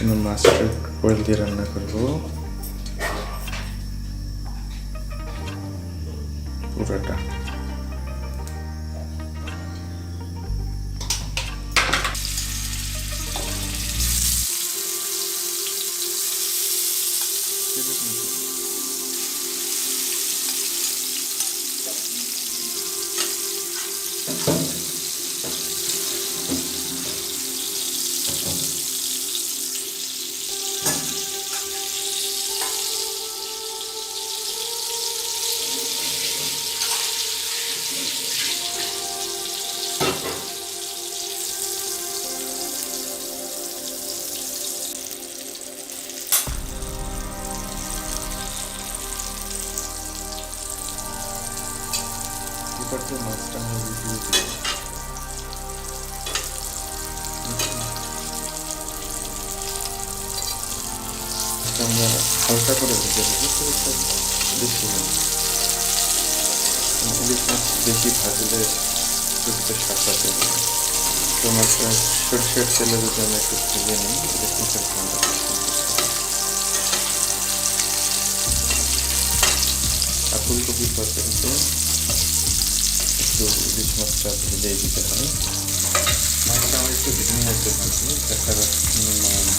আমি মাছটা কোয়েল দিয়ে রান্না করব পুরোটা যে মাছটা আমি দিয়ে দিই। এটা আমরা হালকা করে ভেজে দেবো বেশি মাছ বেশি ভাজলে দেবে। তো মাছটা যদি একটু ভেজে নিই একটু ইলিশ মাছটা ভেজেই দিতে হয় মাছটা আমার একটু ভেঙে যেতে ভাজি দেখা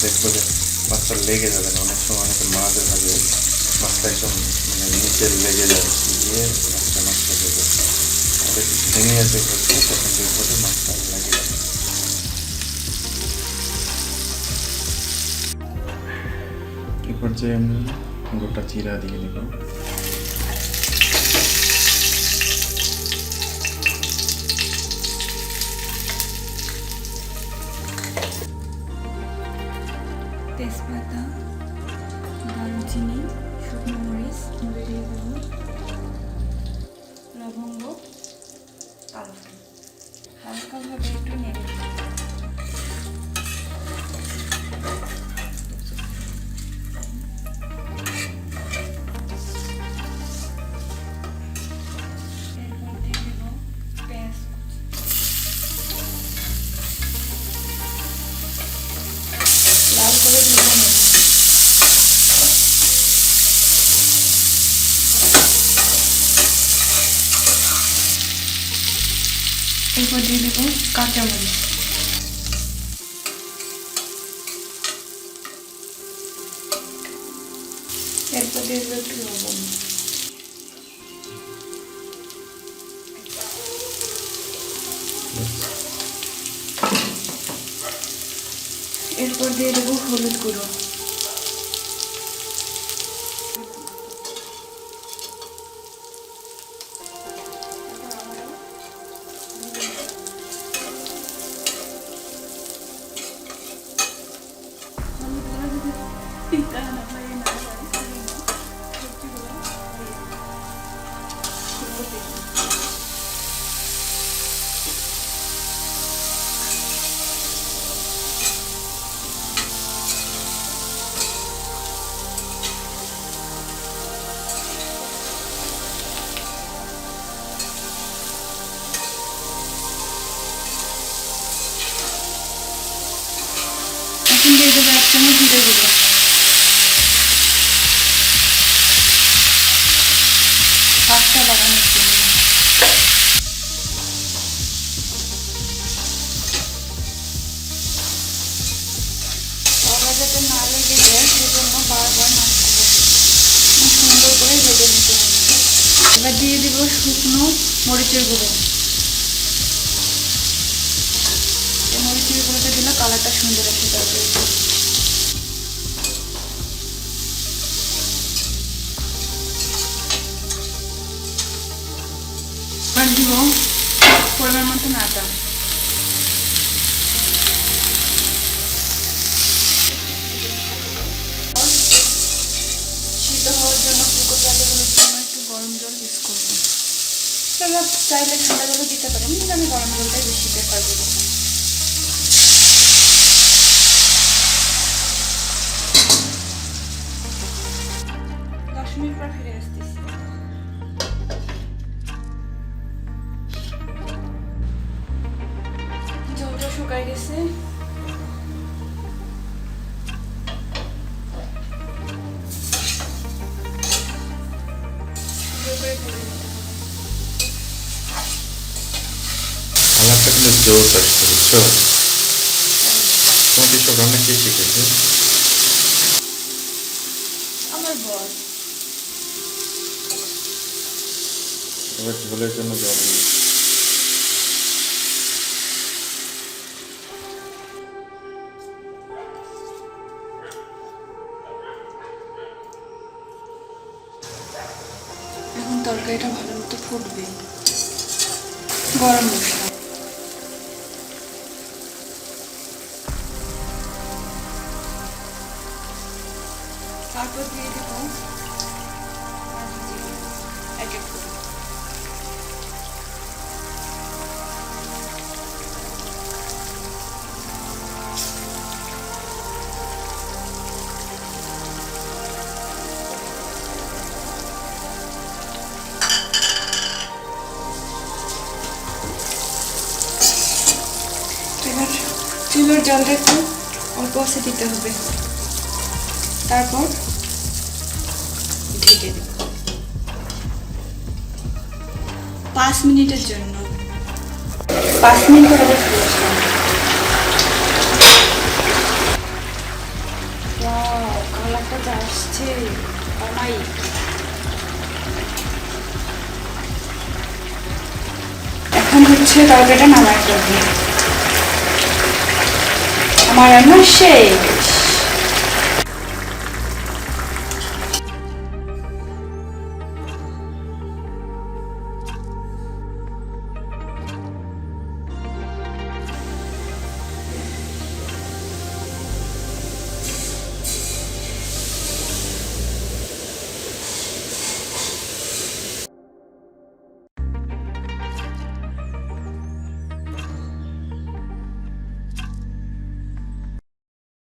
দেখব যে মাছটা লেগে যাবে না অনেক সময় অনেকে মাছ ভাবে মাছটা একদম মানে নিচে লেগে যায় গিয়ে মাছটা হয়ে যাবে ভেঙে ভাজবো তখন দেখব যে মাছটা লেগে যাবে এই পর্যায়ে আমি গোটা চিরা দিয়ে দিব এরপর দিয়ে দেবো কাঁচামরিচ এরপর দিয়ে দেবো একটু লবণ। এরপর দিয়ে দেবো হলুদ গুঁড়ো। এখন দিয়ে দেবো এক চামচ এবার দিয়ে দিব শুকনো মরিচের গুঁড়ো। মরিচের গুঁড়োটা দিলে কালারটা সুন্দর আসে তরকারি চাইলে ঠান্ডা জলও দিতে পারেন কিন্তু আমি গরম জলটাই বেশি প্রেফার করি। দশ জলটা শুকায় গেছে। জোস আসছে বুঝছ তোমাকে সব রান্না কে শিখেছে এবার ঝোলের জন্য জল দিই এখন তরকারিটা ভালো মতো ফুটবে গরম মশলা চুলোর জলটা একটু অল্প আছে দিতে হবে। তারপর ঢেকে দেব। পাঁচ মিনিটের জন্য। পাঁচ মিনিট পরে অমাই এখন হচ্ছে তরকারিটা নামাই করব আমার রান্না শেষ